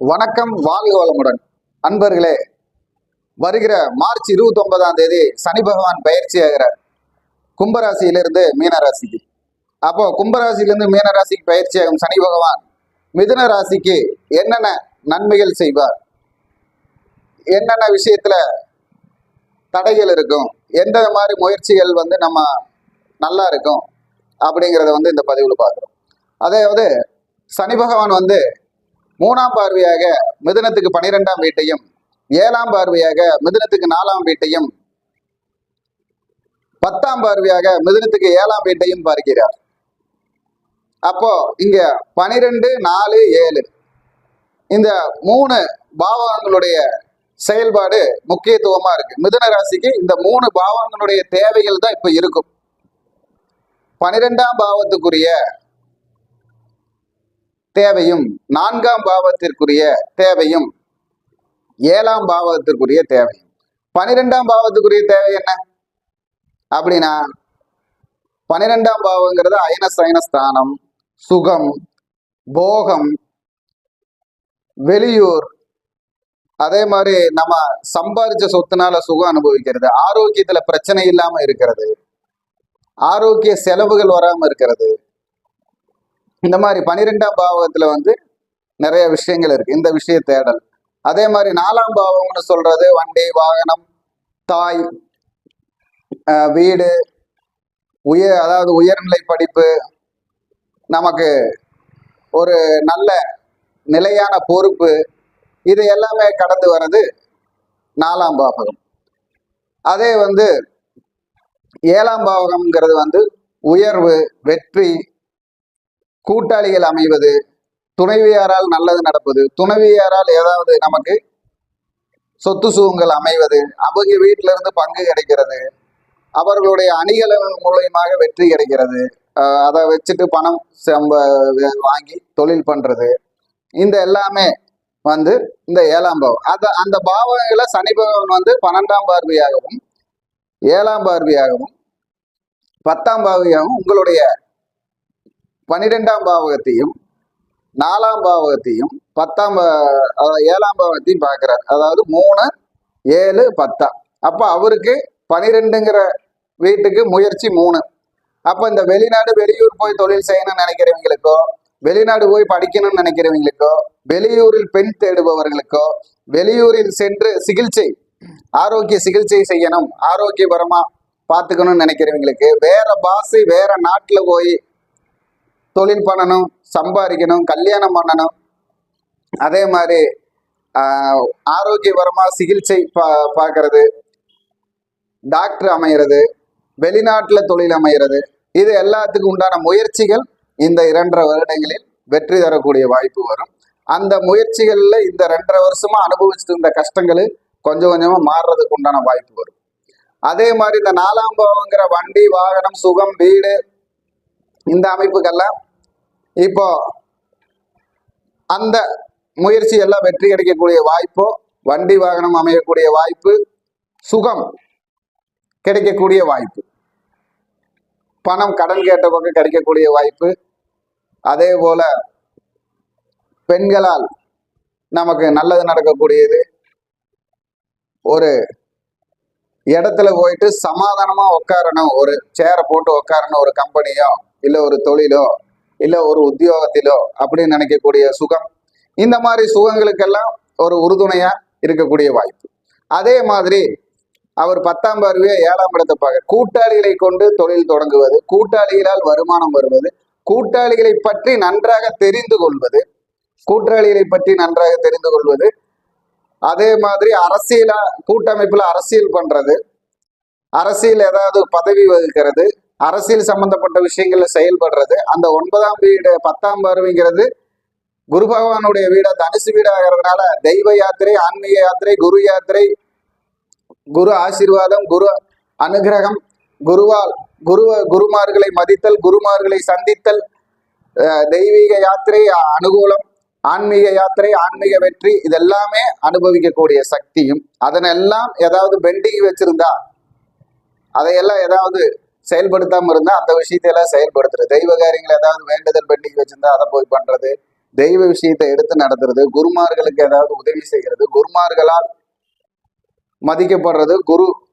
வணக்கம் வாழ்க வளமுடன். அன்பர்களே வருகிற மார்ச் இருபத்தி ஒன்பதாம் தேதி சனி பகவான் பயிற்சி ஆகிறார். கும்பராசியிலிருந்து மீனராசிக்கு. அப்போ கும்பராசியிலிருந்து மீனராசிக்கு பயிற்சி ஆகும் சனி பகவான். மிதுன ராசிக்கு என்னென்ன நன்மைகள் செய்வார்? என்னென்ன விஷயத்துல தடைகள் இருக்கும்? எந்த மாதிரி முயற்சிகள் வந்து நம்ம நல்லா இருக்கும்? அப்படிங்கிறத வந்து இந்த பதிவில் பார்க்குறோம். அதாவது சனி பகவான் வந்து மூணாம் பார்வையாக மிதுனத்துக்கு பனிரெண்டாம் வீட்டையும் ஏழாம் பார்வையாக மிதனத்துக்கு நாலாம் வீட்டையும் பத்தாம் பார்வையாக மிதனத்துக்கு ஏழாம் வீட்டையும் பார்க்கிறார். அப்போ இங்க பனிரெண்டு நாலு ஏழு. இந்த மூணு பாவங்களுடைய செயல்பாடு முக்கியத்துவமா இருக்கு. மிதுன ராசிக்கு இந்த மூணு பாவங்களுடைய தேவைகள் தான் இப்ப இருக்கும். பனிரெண்டாம் பாவத்துக்குரிய தேவையும் நான்காம் பாவத்திற்குரிய தேவையும் ஏழாம் பாவத்திற்குரிய தேவையும். பனிரெண்டாம் பாவத்துக்குரிய தேவை என்ன? அப்படின்னா பனிரெண்டாம் பாவங்கிறது அயன சயன ஸ்தானம் சுகம் போகம் வெளியூர். அதே மாதிரி நம்ம சம்பாதிச்ச சொத்துனால சுகம் அனுபவிக்கிறது ஆரோக்கியத்துல பிரச்சனை இல்லாம இருக்கிறது ஆரோக்கிய செலவுகள் வராம இருக்கிறது. இந்த மாதிரி பனிரெண்டாம் பாவகத்துல வந்து நிறைய விஷயங்கள் இருக்கு. இந்த விஷய தேடல். அதே மாதிரி நாலாம் பாவம்னு சொல்றது வண்டி வாகனம் தாய் வீடு உயர் அதாவது உயர்நிலை படிப்பு நமக்கு ஒரு நல்ல நிலையான பொறுப்பு இது எல்லாமே கடந்து வர்றது நாலாம் பாவகம். அதே வந்து ஏழாம் பாவகம்ங்கிறது வந்து உயர்வு வெற்றி கூட்டாளிகள் அமைவது துணைவியாரால் நல்லது நடப்பது துணைவியாரால் ஏதாவது நமக்கு சொத்து சுகங்கள் அமைவது அவங்க வீட்டில இருந்து பங்கு கிடைக்கிறது அவர்களுடைய அணிகளின் மூலியமாக வெற்றி கிடைக்கிறது அதை வச்சுட்டு பணம் சம்ப வாங்கி தொழில் பண்றது. இந்த எல்லாமே வந்து இந்த ஏழாம் பாவம். அத அந்த பாவங்களை சனி பகவான் வந்து பன்னெண்டாம் பார்வையாகவும் ஏழாம் பார்வையாகவும் பத்தாம் பார்வையாகவும் உங்களுடைய பன்னிரெண்டாம் பாவகத்தையும் நாலாம் பாவகத்தையும் பத்தாம் அதாவது ஏழாம் பாவகத்தையும் பார்க்கிறார். அதாவது மூணு ஏழு பத்தா. அப்போ அவருக்கு பனிரெண்டுங்கிற வீட்டுக்கு முயற்சி மூணு. அப்போ இந்த வெளிநாடு வெளியூர் போய் தொழில் செய்யணும்னு நினைக்கிறவங்களுக்கோ வெளிநாடு போய் படிக்கணும்னு நினைக்கிறவங்களுக்கோ வெளியூரில் பெண் தேடுபவர்களுக்கோ வெளியூரில் சென்று சிகிச்சை ஆரோக்கிய சிகிச்சை செய்யணும் ஆரோக்கியபரமா பார்த்துக்கணும்னு நினைக்கிறவங்களுக்கு வேற பாஷை வேற நாட்டில் போய் தொழில் பண்ணணும் சம்பாதிக்கணும் கல்யாணம் பண்ணணும். அதே மாதிரி ஆரோக்கியபரமாக சிகிச்சை பா பார்க்கறது டாக்டர் அமைகிறது வெளிநாட்டில் தொழில் அமைகிறது இது எல்லாத்துக்கும் உண்டான முயற்சிகள் இந்த இரண்டரை வருடங்களில் வெற்றி தரக்கூடிய வாய்ப்பு வரும். அந்த முயற்சிகளில் இந்த ரெண்டரை வருஷமா அனுபவிச்சுட்டு இருந்த கஷ்டங்கள் கொஞ்சம் கொஞ்சமாக மாறுறதுக்கு உண்டான வாய்ப்பு வரும். அதே மாதிரி இந்த நாலாம் பாவங்கிற வண்டி வாகனம் சுகம் வீடு இந்த அமைப்புக்கெல்லாம் இப்போ அந்த முயற்சி எல்லாம் வெற்றி கிடைக்கக்கூடிய வாய்ப்போ வண்டி வாகனம் அமையக்கூடிய வாய்ப்பு சுகம் கிடைக்கக்கூடிய வாய்ப்பு. பணம் கடன் கேட்ட பக்கம் கிடைக்கக்கூடிய வாய்ப்பு. அதே போல பெண்களால் நமக்கு நல்லது நடக்கக்கூடியது. ஒரு இடத்துல போயிட்டு சமாதானமா உட்காரணும் ஒரு சேரை போட்டு உட்காரணும் ஒரு கம்பெனியோ இல்லை ஒரு தொழிலோ இல்லை ஒரு உத்தியோகத்திலோ அப்படின்னு நினைக்கக்கூடிய சுகம் இந்த மாதிரி சுகங்களுக்கெல்லாம் ஒரு உறுதுணையா இருக்கக்கூடிய வாய்ப்பு. அதே மாதிரி அவர் பத்தாம் பார்வையை ஏழாம் இடத்தை பார்க்க கூட்டாளிகளை கொண்டு தொழில் தொடங்குவது கூட்டாளிகளால் வருமானம் வருவது கூட்டாளிகளை பற்றி நன்றாக தெரிந்து கொள்வது கூட்டாளிகளை பற்றி நன்றாக தெரிந்து கொள்வது அதே மாதிரி அரசியலா கூட்டமைப்புல அரசியல் பண்றது அரசியல் ஏதாவது பதவி வகுக்கிறது அரசியல் சம்பந்தப்பட்ட விஷயங்கள்ல செயல்படுறது. அந்த ஒன்பதாம் வீடு பத்தாம் பருவங்கிறது குரு பகவானுடைய வீடா தனுசு வீடாகிறதுனால தெய்வ யாத்திரை ஆன்மீக யாத்திரை குரு யாத்திரை குரு ஆசீர்வாதம் குரு அனுகிரகம் குருவால் குரு குருமார்களை மதித்தல் குருமார்களை சந்தித்தல் தெய்வீக யாத்திரை அனுகூலம் ஆன்மீக யாத்திரை ஆன்மீக வெற்றி இதெல்லாமே அனுபவிக்கக்கூடிய சக்தியும் அதனெல்லாம் ஏதாவது பெண்டிங் வச்சிருந்தா அதையெல்லாம் ஏதாவது செயல்படுத்தாம இருந்தா அந்த விஷயத்தையெல்லாம் செயல்படுத்துறது. தெய்வ காரியங்கள் ஏதாவது வேண்டுதல் பெண்டிங் வச்சிருந்தா அதை போய் பண்றது. தெய்வ விஷயத்தை எடுத்து நடத்துறது. குருமார்களுக்கு ஏதாவது உதவி செய்கிறது. குருமார்களால் மதிக்கப்படுறது. குரு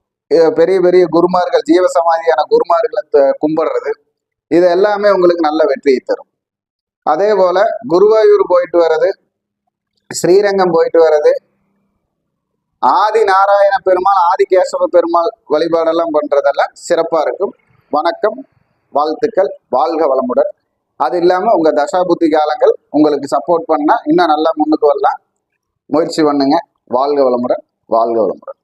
பெரிய பெரிய குருமார்கள் ஜீவசமாதியான குருமார்களை த- கும்பிடுறது. இது எல்லாமே உங்களுக்கு நல்ல வெற்றியை தரும். அதே போல குருவாயூர் போயிட்டு வர்றது ஸ்ரீரங்கம் போயிட்டு வர்றது ஆதி நாராயண பெருமாள் ஆதி கேசவ பெருமாள் வழிபாடெல்லாம் பண்றதெல்லாம் சிறப்பா இருக்கும். வணக்கம் வாழ்த்துக்கள் வாழ்க வளமுடன். அது இல்லாமல் உங்கள் தசாபுத்தி காலங்கள் உங்களுக்கு சப்போர்ட் பண்ணால் இன்னும் நல்லா முன்னுக்கு வரலாம். முயற்சி பண்ணுங்க. வாழ்க வளமுடன் வாழ்க வளமுடன்.